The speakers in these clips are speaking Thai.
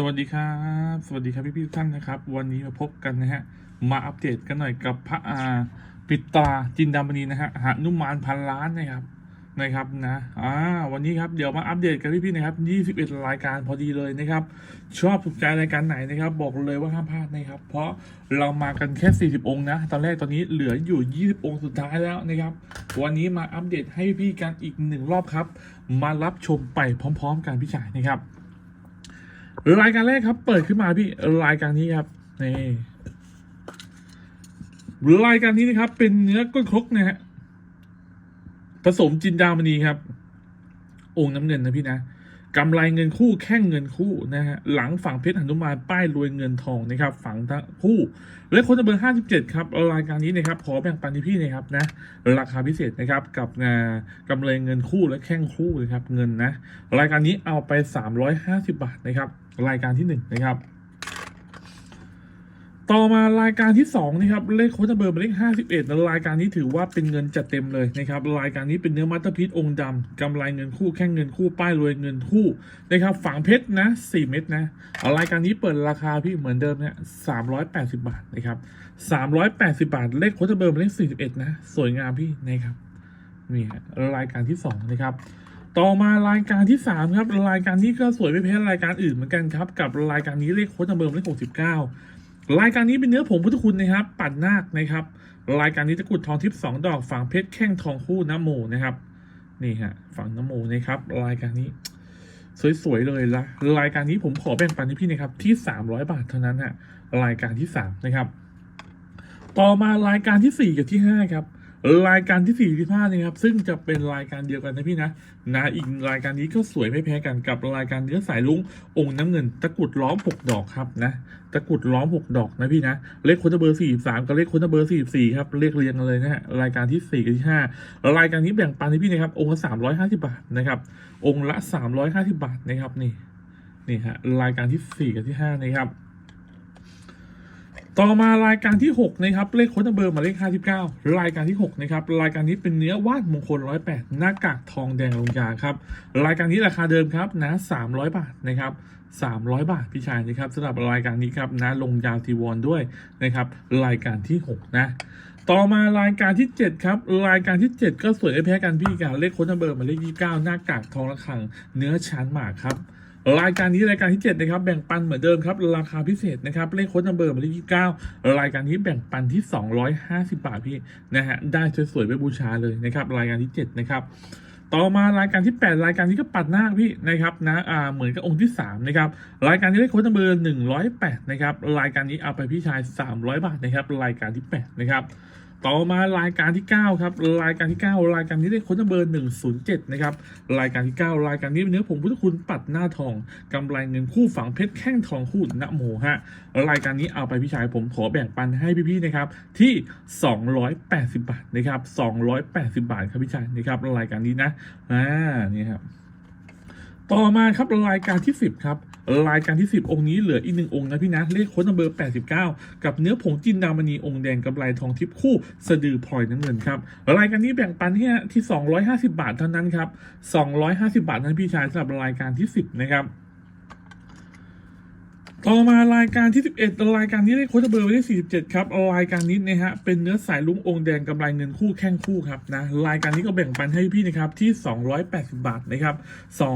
สวัสดีครับ สวัสดีครับพี่พี่ๆทุกท่านนะครับ วันนี้มาพบกันนะฮะ มาอัปเดตกันหน่อยกับพระอาปิตาจินดามณีนะฮะหานุมานพันล้านนะครับนะครับนะอ่าวันนี้ครับเดี๋ยวมาอัปเดตกันพี่พี่ๆนะครับ 21 รายการพอดีเลยนะครับ ชอบถูกใจรายการไหนนะครับ บอกเลยว่าห้ามพลาดนะครับ เพราะเรามากันแค่ 40 องค์นะ ตอนแรกตอนนี้เหลืออยู่ 20 องค์สุดท้ายแล้วนะครับ วันนี้มาอัปเดตให้พี่ๆกันอีกหนึ่งรอบครับ มารับชมไปพร้อม ๆ กันพี่ชายนะครับ รายการแรกครับ เปิดขึ้นมาพี่รายการนี้ครับนี่รายการนี้นะครับ เป็นเนื้อก้นครกนะฮะผสมจินดามณีครับ องค์น้ำเงินนะพี่นะกำไรเงินคู่แข่งเงินคู่นะฮะหลังฝั่งเพชรหนุมานป้ายรวยเงินทองนะครับฝั่งทั้งคู่ และคนเบอร์ห้าสิบเจ็ดครับรายการนี้นะครับขอแบ่งปันที่พี่นะครับนะราคาพิเศษนะครับกับงากำไรเงินคู่และแข่งคู่นะครับเงินนะรายการนี้เอาไป350บาทนะครับ รายการที่ 1 นะครับ ต่อมารายการที่2นะครับเลขโค้ดเบอร์หมายเลข51แล้วรายการนี้ถือว่าเป็นเงินจัดเต็มเลยนะครับรายการนี้เป็นเนื้อมัตเตอร์พีชองค์ดำกำไรเงินคู่แข่งเงินคู่ป้ายรวยเงินคู่นะครับฝังเพชรนะ4เม็ดนะรายการนี้เปิดราคาพี่เหมือนเดิมเนี่ย380 บาทนะครับ380 บาท เลขโค้ดเบอร์หมายเลข41นะสวยงามพี่นะครับนี่รายการที่สองนะครับ ต่อมารายการที่สามครับ รายการนี้ก็สวยไม่แพ้รายการอื่นเหมือนกันครับ กับรายการนี้เลขโค้ดเบอร์เลขหกสิบเก้ารายการนี้เป็นเนื้อผงพุทธคุณนะครับ ปัดนาคนะครับ รายการนี้ตะกุดทองทิพย์สองดอกฝั่งเพชรแข้งทองคู่น้ำโมนะครับ นี่ฮะฝั่งน้ำโมนะครับ รายการนี้ สวยๆเลยละรายการนี้ผมขอแบ่งปันให้พี่นะครับที่สามร้อยบาทเท่านั้นฮะรายการที่สามนะครับ ต่อมารายการที่สี่กับที่ห้าครับ รายการที่สี่ที่ห้านี่ครับ ซึ่งจะเป็นรายการเดียวกันนะพี่นะนะอีกรายการนี้ก็สวยไม่แพ้กันกับรายการเนื้อสายลุงองค์น้ำเงินตะกรุดล้อมหกดอกครับนะตะกรุดล้อมหกดอกนะพี่นะเลขค้ดเบอร์สี่สามกับเลขค้ดเบอร์สี่สี่ครับเลขเรียงกันเลยนะฮะรายการที่สี่กับที่ห้ารายการนี้แบ่งปันให้พี่นะครับองค์ละสามร้อยห้าสิบาทนะครับองค์ละสามร้อยห้าสิบาทนะครับนี่นี่ฮะรายการที่สี่กับที่ห้านะครับ ต่อมารายการที่ 6 นะครับ เลขโค้ดเบอร์มาเลข 59 รายการที่ 6 นะครับ รายการนี้เป็นเนื้อวาดมงคล 108 หน้ากากทองแดงลงยาครับ รายการนี้ราคาเดิมครับนะ 300 บาทนะครับ 300 บาทพี่ชายนะครับสำหรับรายการนี้ครับนะลงยาวทีวอนด้วยนะครับ รายการที่ 6 นะ ต่อมารายการที่ 7 ครับ รายการที่ 7 ก็สวยไม่แพ้กันพี่กันเลขโค้ดเบอร์มาเลข 29 หน้ากากทองระฆัง เนื้อชานหมากครับ รายการนี้รายการที่ 7 นะครับ แบ่งปันเหมือนเดิมครับ ราคาพิเศษนะครับ เลขโค้ดนัมเบอร์มายเลข29 รายการนี้แบ่งปันที่ 250 บาทพี่นะฮะได้สวยๆไปบูชาเลยนะครับ รายการที่ 7 นะครับต่อมารายการที่ 8 รายการนี้ก็ปัดหน้าพี่นะครับนะอ่าเหมือนกับองค์ที่3นะครับรายการนี้เลขโค้ดนัมเบอร์108นะครับรายการนี้เอาไปพี่ชาย 300 บาทนะครับรายการที่8นะครับ ต่อมารายการที่ 9 ครับ รายการที่ 9 รายการนี้ได้ค้นเบอร์ 107 นะครับ รายการที่ 9 รายการนี้เป็นเนื้อผงพุทธคุณปัดหน้าทองกำไรเงินคู่ฝังเพชรแข้งทองคู่นโมฮะ รายการนี้เอาไปพี่ชายผมขอแบ่งปันให้พี่ๆนะครับที่ 280 บาทนะครับ280 บาทครับพี่ชายนะครับรายการนี้นะอ่านี่ครับ ต่อมาครับรายการที่ 10ครับรายการที่ 10 องค์นี้เหลืออีกหนึ่งองค์นะพี่นะเลขค้นัมเบอร์ 89 กับเนื้อผงจินดามณีองค์แดงกับลายทองทิพย์คู่ สะดือพลอยน้ำเงินครับรายการนี้แบ่งปันที่ที่ 250 บาทเท่านั้นครับ250 บาทนั้นพี่ชายสำหรับรายการที่ 10 นะครับ ต่อมารายการที่ 11 รายการนี้เลขโค้ดเบอร์ไว้ที่ 47 ครับรายการนี้นะฮะเป็นเนื้อสายลุงองค์แดงกำไรเงินคู่แข้งคู่ครับนะรายการนี้ก็แบ่งปันให้พี่นะครับที่ 280 บาทนะครับ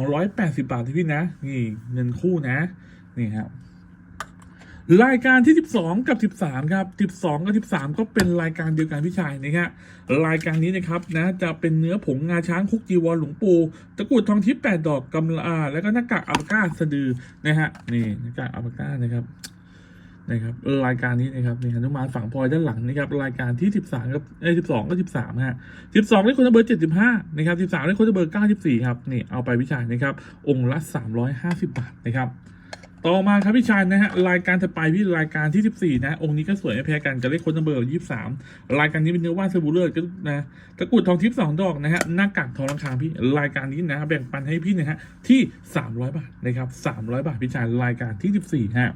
280 บาทที่พี่นะ นี่เงินคู่นะนี่ครับ รายการที่ 12 กับ 13 ครับ 12 กับ 13 ก็เป็นรายการเดียวกันพี่ชายนะฮะรายการนี้นะครับนะจะเป็นเนื้อผงงาช้างคุกจีวรหลวงปู่ตะกรุดทองทิพย์แปดดอกกำลาแล้วก็หน้ากากอัลปาก้าสะดือนะฮะนี่หน้ากากอัลปาก้านะครับนะครับเออรายการนี้นะครับนี่ฮนุมานฝั่งพลอยด้านหลังนะครับรายการที่ 13กับเอ้ย12กับ13ฮะ12เลขคนเบอร์75นะครับ13เลขคนเบอร์94ครับนี่เอาไปพี่ชายนะครับองค์ละ350บาทนะครับ ต่อมาครับพี่ชายนะฮะรายการถัดไปพี่รายการที่ 14 นะ องค์นี้ก็สวยไม่แพ้กันกับเลขค้ดนัมเบอร์23 รายการนี้เป็นเนื้อว่านสบู่เลือดก็นะตะกรุดทองทิพย์สองดอกนะฮะหน้ากากทองรังคางพี่รายการนี้นะแบ่งปันให้พี่นะฮะที่ 300 บาทนะครับ 300 บาทพี่ชายรายการที่ 14ฮะ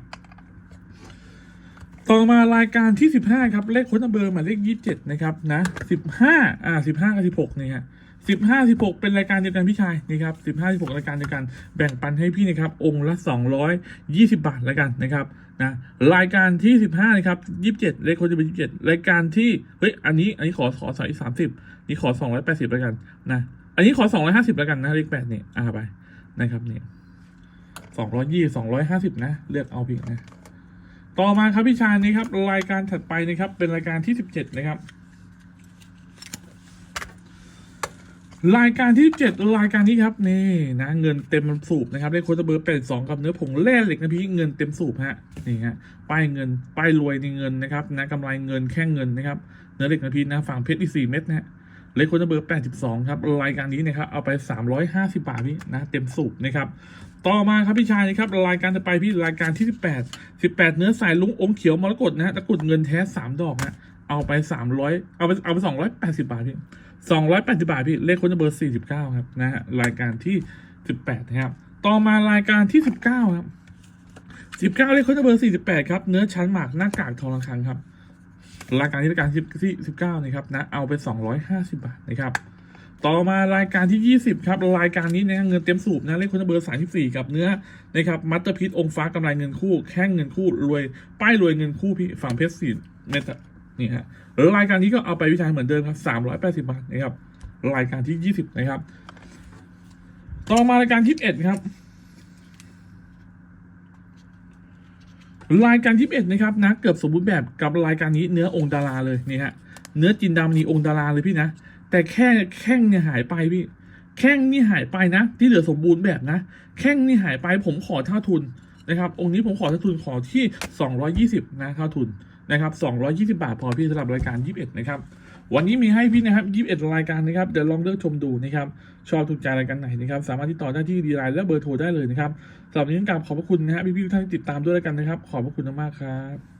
ต่อมารายการที่ 15 ครับ เลขค้นเบอร์หมายเลข 27 นะครับนะ 15 อ่า 15 กับ 16นี่ฮะ สิบห้าสิบหกเป็นรายการเดียวกันพี่ชายนี่ครับสิบห้าสิบหกรายการเดียวกันแบ่งปันให้พี่นะครับ องค์ละสองร้อยยี่สิบาทแล้วกันนะครับนะรายการที่สิบห้านะครับยี่สิบเจ็ดเลขค้ดจะเป็นยี่สิบเจ็ดรายการที่เฮ้ยอันนี้อันนี้ขอขอใส่สามสิบนี่ขอสองร้อยแปดสิบแล้วกันนะอันนี้ขอสองร้อยห้าสิบแล้วกันนะเลขแปดเนี่ยอ่าไปนะครับเนี่ยสองร้อยยี่สองร้อยห้าสิบนะ เลือกเอาพี่นะต่อมาครับพี่ชายนี่ครับรายการถัดไปนะครับเป็นรายการที่สิบเจ็ดนะครับ รายการที่เจ็ดรายการนี้ครับนี่นะเงินเต็มสูบนะครับเลขโค้ดเบอร์แปดสองกับเนื้อผงแร่เหล็กนะพี่เงินเต็มสูบฮะนี่ฮะป้ายเงินป้ายรวยในเงินนะครับนะกำไรเงินแค่เงินนะครับเนื้อเหล็กนะพี่นะฝั่งเพชรอีกสี่เม็ดนะฮะเลขโค้ดเบอร์แปดสิบสองครับรายการนี้นะครับเอาไปสามร้อยห้าสิบบาทพี่นะเต็มสูบนะครับต่อมาครับพี่ชายนะครับรายการต่อไปพี่รายการที่สิบแปดสิบแปดเนื้อสายลุงอมเขียวมรกตนะฮะตะกุดเงินแท้สามดอกฮะ เอาไปสามร้อยเอาไปเอาไปสองร้อยแปดสิบบาทพี่สองร้อยแปดสิบาทพี่เลขคนจะเบอร์สี่สิบเก้าครับนะฮะรายการที่สิบแปดนะครับ ต่อมารายการที่สิบเก้าครับสิบเก้าเลขคนจะเบอร์สี่สิบแปดครับเนื้อชั้นหมากหน้ากากทองระฆังครับรายการที่รายการที่ที่สิบเก้านะครับนะเอาไปสองร้อยห้าสิบาทนะครับต่อมารายการที่ยี่สิบครับรายการนี้นะเงินเต็มสูบนะเลขคนจะเบอร์สามสิบสี่กับเนื้อนะครับมัตเตอร์พิษองค์ฟ้ากำไรเงินคู่ แข้งเงินคู่รวย ป้ายรวยเงินคู่พี่ฝั่งเพชรสีเมตร นี่ฮะแล้วรายการนี้ก็เอาไปวิจัยเหมือนเดิมครับสามร้อยแปดสิบาทนะครับ รายการที่ยี่สิบนะครับ ต่อมารายการที่เอ็ดครับ รายการที่เอ็ดนะครับนะเกือบสมบูรณ์แบบกับรายการนี้เนื้อองค์ดาราเลยนี่ฮะเนื้อจินดามณีองค์ดาราเลยพี่นะแต่แค่แข้งเนี่ยหายไปพี่ แข้งนี่หายไปนะ ที่เหลือสมบูรณ์แบบนะ แข้งนี่หายไปผมขอท่าทุนนะครับ องค์นี้ผมขอท่าทุนขอที่สองร้อยี่สิบนะท่าทุน นะครับ220 บาทพอพี่สำหรับรายการ 21 นะครับ วันนี้มีให้พี่นะครับ 21 รายการนะครับ เดี๋ยวลองเลือกชมดูนะครับ ชอบถูกใจรายการไหนนะครับ สามารถติดต่อได้ที่ดีไลน์และเบอร์โทรได้เลยนะครับสำหรับนี้กราบขอบพระคุณนะฮะพี่ๆทุกท่านที่ติดตามด้วยแล้วกันนะครับ ขอบพระคุณมากๆครับ